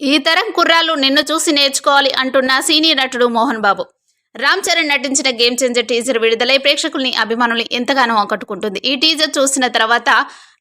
ఈ తరం కుర్రాళ్ళు నిన్ను చూసి నేర్చుకోవాలి అంటున్న సీనియర్ నటుడు మోహన్ బాబు. రామ్ చరణ్ నటించిన గేమ్ చేంజర్ టీజర్ విడుదలై ప్రేక్షకుల్ని అభిమానుల్ని ఎంతగానో ఆకట్టుకుంటుంది. ఈ టీజర్ చూసిన తర్వాత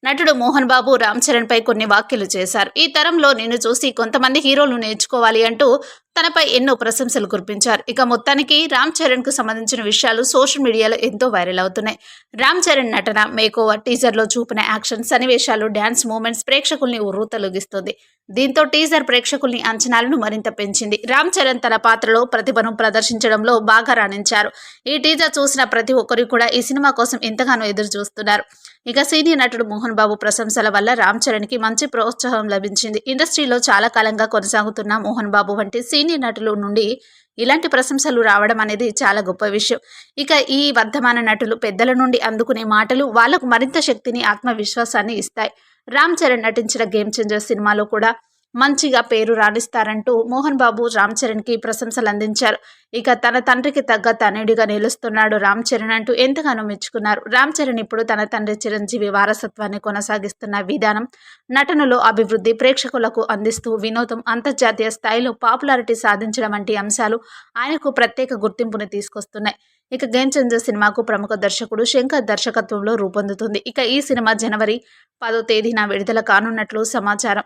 నటుడు మోహన్ బాబు రామ్ చరణ్ పై కొన్ని వ్యాఖ్యలు చేశారు. ఈ తరంలో నిన్ను చూసి కొంతమంది హీరోలు నేర్చుకోవాలి అంటూ తనపై ఎన్నో ప్రశంసలు కురిపించారు. ఇక మొత్తానికి రామ్ చరణ్కు సంబంధించిన విషయాలు సోషల్ మీడియాలో ఎంతో వైరల్ అవుతున్నాయి. రామ్ చరణ్ నటన మేకోవర్ టీజర్లో చూపిన యాక్షన్ సన్నివేశాలు డ్యాన్స్ మూమెంట్స్ ప్రేక్షకుల్ని ఉర్రూతలుగిస్తుంది దీంతో టీజర్ ప్రేక్షకుల్ని అంచనాలను మరింత పెంచింది. రామ్ చరణ్ తన పాత్రలో ప్రతిభను ప్రదర్శించడంలో బాగా రాణించారు. ఈ టీజర్ చూసిన ప్రతి ఒక్కరు కూడా ఈ సినిమా కోసం ఎంతగానో ఎదురు చూస్తున్నారు ఇక సీనియర్ నటుడు మోహన్ బాబు ప్రశంసల వల్ల రామ్ చరణ్కి మంచి ప్రోత్సాహం లభించింది. ఇండస్ట్రీలో చాలా కాలంగా కొనసాగుతున్న మోహన్ బాబు వంటి సీనియర్ నటుల నుండి ఇలాంటి ప్రశంసలు రావడం అనేది చాలా గొప్ప విషయం. ఇక ఈ వర్ధమాన నటులు పెద్దల నుండి అందుకునే మాటలు వాళ్ళకు మరింత శక్తిని ఆత్మవిశ్వాసాన్ని ఇస్తాయి. రామ్ చరణ్ నటించిన గేమ్ చేంజర్ సినిమాలో కూడా మంచిగా పేరు రాణిస్తారంటూ మోహన్ బాబు రామ్ చరణ్కి ప్రశంసలు అందించారు. ఇక తన తండ్రికి తగ్గ తనయుడిగా నిలుస్తున్నాడు రామ్ చరణ్ అంటూ ఎంతగానో మెచ్చుకున్నారు. రామ్ చరణ్ ఇప్పుడు తన తండ్రి చిరంజీవి వారసత్వాన్ని కొనసాగిస్తున్న విధానం నటనలో అభివృద్ధి ప్రేక్షకులకు అందిస్తూ వినోదం అంతర్జాతీయ స్థాయిలో పాపులారిటీ సాధించడం వంటి అంశాలు ఆయనకు ప్రత్యేక గుర్తింపుని తీసుకొస్తున్నాయి. ఇక గేమ్ చేంజర్ సినిమాకు ప్రముఖ దర్శకుడు శంకర్ దర్శకత్వంలో రూపొందుతుంది. ఇక ఈ సినిమా జనవరి పదో తేదీన విడుదల కానున్నట్లు సమాచారం.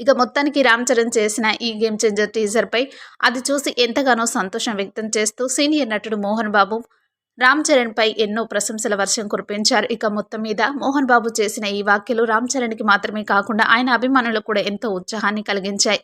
ఇక మొత్తానికి రామ్ చరణ్ చేసిన ఈ గేమ్ చేంజర్ టీజర్పై అది చూసి ఎంతగానో సంతోషం వ్యక్తం చేస్తూ సీనియర్ నటుడు మోహన్ బాబు రామ్ చరణ్పై ఎన్నో ప్రశంసల వర్షం కురిపించారు. ఇక మొత్తం మీద మోహన్ బాబు చేసిన ఈ వ్యాఖ్యలు రామ్ చరణ్కి మాత్రమే కాకుండా ఆయన అభిమానులకు కూడా ఎంతో ఉత్సాహాన్ని కలిగించాయి.